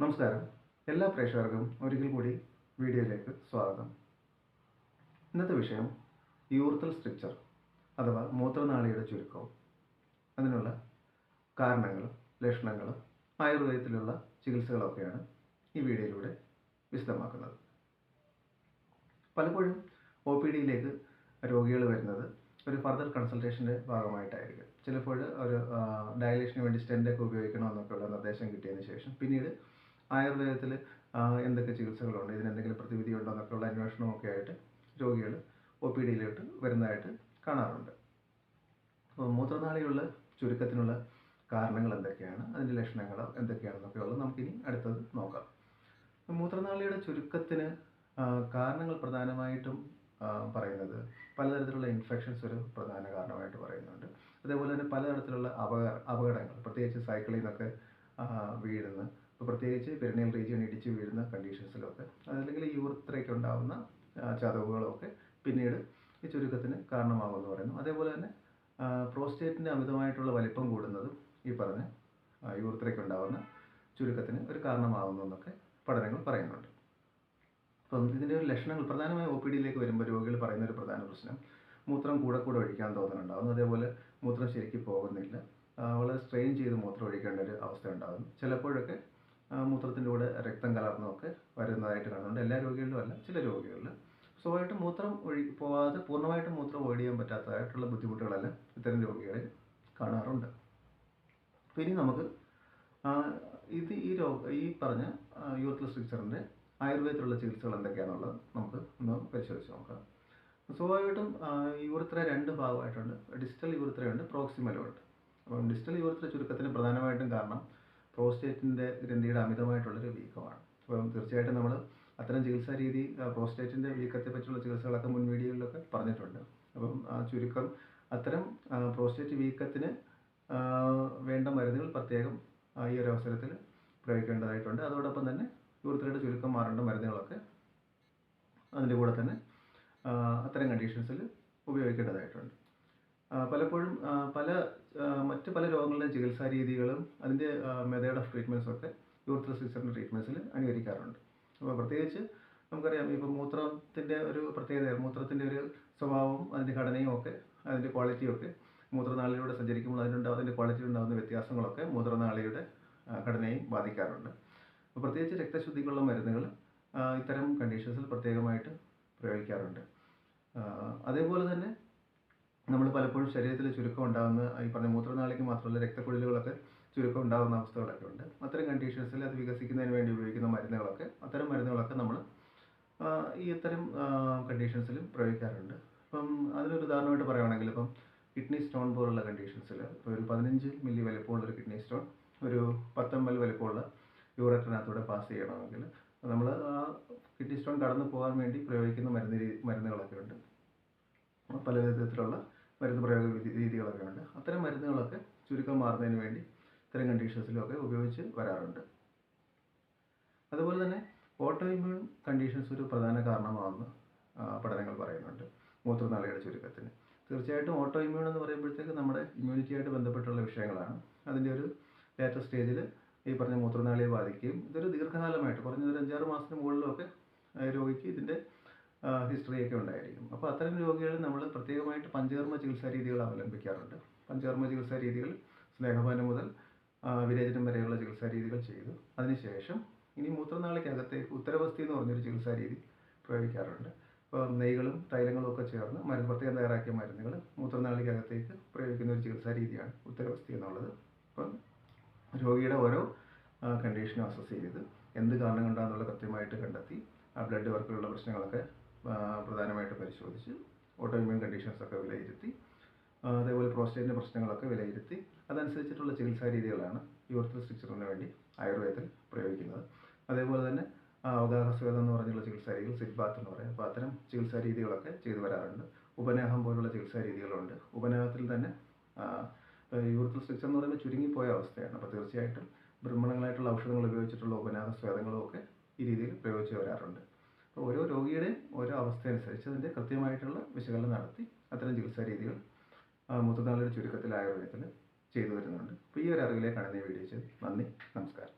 നമസ്കാരം. എല്ലാ പ്രേക്ഷകർക്കും ഒരിക്കൽ കൂടി വീഡിയോയിലേക്ക് സ്വാഗതം. ഇന്നത്തെ വിഷയം യൂർത്തൽ സ്ട്രിക്ചർ അഥവാ മൂത്രനാളിയുടെ ചുരുക്കവും അതിനുള്ള കാരണങ്ങൾ ലക്ഷണങ്ങൾ ആയുർവേദത്തിലുള്ള ചികിത്സകളൊക്കെയാണ് ഈ വീഡിയോയിലൂടെ വിശദമാക്കുന്നത്. പലപ്പോഴും ഒ പി ഡിയിലേക്ക് രോഗികൾ വരുന്നത് ഒരു ഫർദർ കൺസൾട്ടേഷന്റെ ഭാഗമായിട്ടായിരിക്കും. ചിലപ്പോൾ ഒരു ഡയലേഷന് വേണ്ടി സ്റ്റെന്റൊക്കെ ഉപയോഗിക്കണമെന്നൊക്കെയുള്ള നിർദ്ദേശം കിട്ടിയതിന് ശേഷം പിന്നീട് ആയുർവേദത്തിൽ എന്തൊക്കെ ചികിത്സകളുണ്ട് ഇതിന് എന്തെങ്കിലും പ്രതിവിധി ഉണ്ടോ എന്നൊക്കെയുള്ള അന്വേഷണമൊക്കെ ആയിട്ട് രോഗികൾ ഒ പി ഡിയിലോട്ട് വരുന്നതായിട്ട് കാണാറുണ്ട്. അപ്പോൾ മൂത്രനാളിയുള്ള ചുരുക്കത്തിനുള്ള കാരണങ്ങൾ എന്തൊക്കെയാണ് അതിന്റെ ലക്ഷണങ്ങൾ എന്തൊക്കെയാണെന്നൊക്കെയുള്ളത് നമുക്കിനി അടുത്തത് നോക്കാം. മൂത്രനാളിയുടെ ചുരുക്കത്തിന് കാരണങ്ങൾ പ്രധാനമായിട്ടും പറയുന്നത് പലതരത്തിലുള്ള ഇൻഫെക്ഷൻസ് ഒരു പ്രധാന കാരണമായിട്ട് പറയുന്നുണ്ട്. അതേപോലെ തന്നെ പലതരത്തിലുള്ള അപകട അപകടങ്ങൾ പ്രത്യേകിച്ച് സൈക്കിളിൽ നിന്നൊക്കെ വീഴുന്ന ഇപ്പോൾ പ്രത്യേകിച്ച് പെരിനിയൽ റീജിയൻ ഇടിച്ച് വീഴുന്ന കണ്ടീഷൻസിലൊക്കെ അതല്ലെങ്കിൽ യൂറിത്രയ്ക്ക് ഉണ്ടാകുന്ന ചതവുകളൊക്കെ പിന്നീട് ഈ ചുരുക്കത്തിന് കാരണമാകുമെന്ന് പറയുന്നു. അതേപോലെ തന്നെ പ്രോസ്റ്റേറ്റിന്റെ അമിതമായിട്ടുള്ള വലിപ്പം കൂടുന്നതും ഈ പറഞ്ഞ യൂറിത്രയ്ക്ക് ഉണ്ടാകുന്ന ചുരുക്കത്തിന് ഒരു കാരണമാകുന്നു എന്നൊക്കെ പഠനങ്ങൾ പറയുന്നുണ്ട്. അപ്പം ഇതിന്റെ ഒരു ലക്ഷണങ്ങൾ പ്രധാനമായും ഒ പി ഡിയിലേക്ക് വരുമ്പോൾ രോഗികൾ പറയുന്ന ഒരു പ്രധാന പ്രശ്നം മൂത്രം കൂടെ കൂടെ ഒഴിക്കാൻ തോന്നുന്നുണ്ടാകുന്നു അതേപോലെ മൂത്രം ശരിക്കും പോകുന്നില്ല. വളരെ സ്ട്രെയിൻ ചെയ്ത് മൂത്രം ഒഴിക്കേണ്ട ഒരു അവസ്ഥ ഉണ്ടാകുന്നു ചിലപ്പോഴൊക്കെ മൂത്രത്തിന്റെ കൂടെ രക്തം കലർന്നൊക്കെ വരുന്നതായിട്ട് കാണുന്നുണ്ട്. എല്ലാ രോഗികളിലും അല്ല ചില രോഗികളിൽ സ്വാഭാവികമായിട്ടും മൂത്രം ഒഴി പോവാതെ പൂർണമായിട്ടും മൂത്രം അവോയ്ഡ് ചെയ്യാൻ പറ്റാത്തതായിട്ടുള്ള ബുദ്ധിമുട്ടുകളെല്ലാം ഇത്തരം രോഗികളിൽ കാണാറുണ്ട്. പിന്നെ നമുക്ക് ഇത് ഈ രോഗ ഈ പറഞ്ഞ യൂറിത്തൽ സ്ട്രിക്ചറിന്റെ ആയുർവേദത്തിലുള്ള ചികിത്സകൾ എന്തൊക്കെയാണുള്ളത് നമുക്ക് ഒന്ന് പരിശോധിച്ച് നോക്കാം. സ്വാഭാവികമായിട്ടും യൂറിത്ര രണ്ട് ഭാഗമായിട്ടുണ്ട്. ഡിജിറ്റൽ യൂറിത്രയുണ്ട് പ്രോക്സിമലും ഉണ്ട്. അപ്പം ഡിജിറ്റൽ യൂറിത്ര ചുരുക്കത്തിന് പ്രധാനമായിട്ടും കാരണം പ്രോസ്റ്റേറ്റിന്റെ ഗ്രന്ഥിയുടെ അമിതമായിട്ടുള്ളൊരു വീക്കമാണ്. അപ്പം തീർച്ചയായിട്ടും നമ്മൾ അത്തരം ചികിത്സാ രീതി പ്രോസ്റ്റേറ്റിന്റെ വീക്കത്തെ പറ്റിയുള്ള ചികിത്സകളൊക്കെ മുൻ വീഡിയോയിലൊക്കെ പറഞ്ഞിട്ടുണ്ട്. അപ്പം ആ ചുരുക്കം അത്തരം പ്രോസ്റ്റേറ്റ് വീക്കത്തിന് വേണ്ട മരുന്നുകൾ പ്രത്യേകം ഈ ഒരു അവസരത്തിൽ പ്രയോഗിക്കേണ്ടതായിട്ടുണ്ട്. അതോടൊപ്പം തന്നെ യൂറിത്രയുടെ ചുരുക്കം മാറേണ്ട മരുന്നുകളൊക്കെ അതിന്റെ കൂടെ തന്നെ അത്തരം കണ്ടീഷൻസിൽ ഉപയോഗിക്കേണ്ടതായിട്ടുണ്ട്. പലപ്പോഴും പല മറ്റ് പല രോഗങ്ങളുടെ ചികിത്സാ രീതികളും അതിന്റെ മെത്തേഡ് ഓഫ് ട്രീറ്റ്മെന്റ്സും ഒക്കെ യൂറിത്ര സിസ്റ്ററിന്റെ ട്രീറ്റ്മെന്റ്സിൽ അനുകരിക്കാറുണ്ട് അപ്പോൾ പ്രത്യേകിച്ച് നമുക്കറിയാം ഇപ്പോൾ മൂത്രത്തിന്റെ ഒരു പ്രത്യേകത മൂത്രത്തിന്റെ ഒരു സ്വഭാവവും അതിന്റെ ഘടനയും ഒക്കെ അതിന്റെ ക്വാളിറ്റിയും ഒക്കെ മൂത്രനാളിലൂടെ സഞ്ചരിക്കുമ്പോൾ അതിനുണ്ടാകുന്ന അതിന്റെ ക്വാളിറ്റിയിൽ ഉണ്ടാകുന്ന വ്യത്യാസങ്ങളൊക്കെ മൂത്രനാളിയുടെ ഘടനയും ബാധിക്കാറുണ്ട്. അപ്പോൾ പ്രത്യേകിച്ച് രക്തശുദ്ധിക്കുള്ള മരുന്നുകൾ ഇത്തരം കണ്ടീഷൻസിൽ പ്രത്യേകമായിട്ട് പ്രയോഗിക്കാറുണ്ട്. അതേപോലെ തന്നെ നമ്മൾ പലപ്പോഴും ശരീരത്തിൽ ചുരുക്കം ഉണ്ടാകുന്ന ഈ പറഞ്ഞ മൂത്രനാളിക്ക് മാത്രമല്ല രക്തക്കുഴലുകളൊക്കെ ചുരുക്കം ഉണ്ടാകുന്ന അവസ്ഥകളൊക്കെ ഉണ്ട്. അത്തരം കണ്ടീഷൻസിൽ അത് വികസിക്കുന്നതിന് വേണ്ടി ഉപയോഗിക്കുന്ന മരുന്നുകളൊക്കെ അത്തരം മരുന്നുകളൊക്കെ നമ്മൾ ഈ ഇത്തരം കണ്ടീഷൻസിലും പ്രയോഗിക്കാറുണ്ട്. അപ്പം അതിനൊരു ഉദാഹരണമായിട്ട് പറയുകയാണെങ്കിൽ ഇപ്പം കിഡ്നി സ്റ്റോൺ പോലുള്ള കണ്ടീഷൻസിൽ ഇപ്പോൾ ഒരു പതിനഞ്ച് മില്ലി വലിപ്പമുള്ള ഒരു കിഡ്നി സ്റ്റോൺ ഒരു പത്തൊമ്പത് വലിപ്പമുള്ള യൂററ്റിനകത്തൂടെ പാസ് ചെയ്യണമെങ്കിൽ നമ്മൾ ആ കിഡ്നി സ്റ്റോൺ കടന്നു പോകാൻ വേണ്ടി പ്രയോഗിക്കുന്ന മരുന്ന് മരുന്നുകളൊക്കെ ഉണ്ട്. പല വിധത്തിലുള്ള മരുന്ന് പ്രയോഗ രീതികളൊക്കെ ഉണ്ട്. അത്തരം മരുന്നുകളൊക്കെ ചുരുക്കം മാറുന്നതിന് വേണ്ടി ഇത്തരം കണ്ടീഷൻസിലൊക്കെ ഉപയോഗിച്ച് വരാറുണ്ട്. അതുപോലെ തന്നെ ഓട്ടോ ഇമ്മ്യൂൺ കണ്ടീഷൻസ് ഒരു പ്രധാന കാരണമാണെന്ന് പഠനങ്ങൾ പറയുന്നുണ്ട്. മൂത്രനാളിയുടെ ചുരുക്കത്തിന്. തീർച്ചയായിട്ടും ഓട്ടോ ഇമ്മ്യൂൺ എന്ന് പറയുമ്പോഴത്തേക്ക് നമ്മുടെ ഇമ്മ്യൂണിറ്റിയായിട്ട് ബന്ധപ്പെട്ടുള്ള വിഷയങ്ങളാണ്. അതിന്റെ ഒരു ലേറ്റർ സ്റ്റേജിൽ ഈ പറഞ്ഞ മൂത്രനാളിയെ ബാധിക്കുകയും ഇതൊരു ദീർഘകാലമായിട്ട് കുറഞ്ഞ ഒരു അഞ്ചാറ് മാസത്തിന് മുകളിലൊക്കെ രോഗിക്ക് ഇതിന്റെ ഹിസ്റ്ററിയൊക്കെ ഉണ്ടായിരിക്കും. അപ്പോൾ അത്തരം രോഗികളിൽ നമ്മൾ പ്രത്യേകമായിട്ട് പഞ്ചകർമ്മ ചികിത്സാ രീതികൾ അവലംബിക്കാറുണ്ട്. പഞ്ചകർമ്മ ചികിത്സാ രീതികൾ സ്നേഹപാനം മുതൽ വിരേചനം വരെയുള്ള ചികിത്സാ രീതികൾ ചെയ്തു. അതിനുശേഷം ഇനി മൂത്രനാളിക്കകത്തേക്ക് ഉത്തരവസ്ഥി എന്ന് പറഞ്ഞൊരു ചികിത്സാ രീതി പ്രയോഗിക്കാറുണ്ട്. ഇപ്പോൾ നെയ്കളും തൈലങ്ങളും ഒക്കെ ചേർന്ന് മരുന്ന് പ്രത്യേകം തയ്യാറാക്കിയ മരുന്നുകൾ മൂത്രനാളിക്കകത്തേക്ക് പ്രയോഗിക്കുന്ന ഒരു ചികിത്സാ രീതിയാണ് ഉത്തരവസ്ഥി എന്നുള്ളത്. അപ്പം രോഗിയുടെ ഓരോ കണ്ടീഷനും അസസ് ചെയ്ത് എന്ത് കാരണം കൊണ്ടാണെന്നുള്ള കൃത്യമായിട്ട് കണ്ടെത്തി ആ ബ്ലഡ് വർക്കിലുള്ള പ്രശ്നങ്ങളൊക്കെ പ്രധാനമായിട്ട് പരിശോധിച്ച് ഓട്ടോ ഇമ്മ്യൂൺ കണ്ടീഷൻസ് ഒക്കെ വിലയിരുത്തി അതേപോലെ പ്രോസ്റ്റേറ്റിന്റെ പ്രശ്നങ്ങളൊക്കെ വിലയിരുത്തി അതനുസരിച്ചിട്ടുള്ള ചികിത്സാ രീതികളാണ് യൂറിത്തൽ സ്ട്രിക്ചറിന് വേണ്ടി ആയുർവേദത്തിൽ പ്രയോഗിക്കുന്നത്. അതേപോലെ തന്നെ അവഗാഹ അവഗാഹസ്വേദം എന്ന് പറഞ്ഞുള്ള ചികിത്സാ രീതികൾ സിഡ്ബാത്ത് എന്ന് പറയും അപ്പോൾ അത്തരം ചികിത്സാ രീതികളൊക്കെ ചെയ്തു വരാറുണ്ട്. ഉപനേഹം പോലുള്ള ചികിത്സാ രീതികളുണ്ട്. ഉപനേഹത്തിൽ തന്നെ യൂറിത്തൽ സ്ട്രിക്ചർ എന്ന് പറയുമ്പോൾ ചുരുങ്ങിപ്പോയ അവസ്ഥയാണ്. അപ്പോൾ തീർച്ചയായിട്ടും ബ്രഹ്മണങ്ങളായിട്ടുള്ള ഔഷധങ്ങൾ ഉപയോഗിച്ചിട്ടുള്ള ഉപനാഹ സ്വേദങ്ങളും ഒക്കെ ഈ രീതിയിൽ പ്രയോഗിച്ച് വരാറുണ്ട്. ഓരോ രോഗിയുടെ ഓരോ അവസ്ഥ അനുസരിച്ച് അതിന്റെ കൃത്യമായിട്ടുള്ള വിശകലനം നടത്തി അത്തരം ചികിത്സാ രീതികൾ മൂത്രനാളിയുടെ ചുരുക്കത്തിൽ ആയുർവേദത്തിൽ ചെയ്തു വരുന്നുണ്ട്. അപ്പോൾ ഈ ഒരു അറിവിലേക്കാണ് ഈ വീഡിയോ ചെയ്തത് നന്ദി നമസ്കാരം.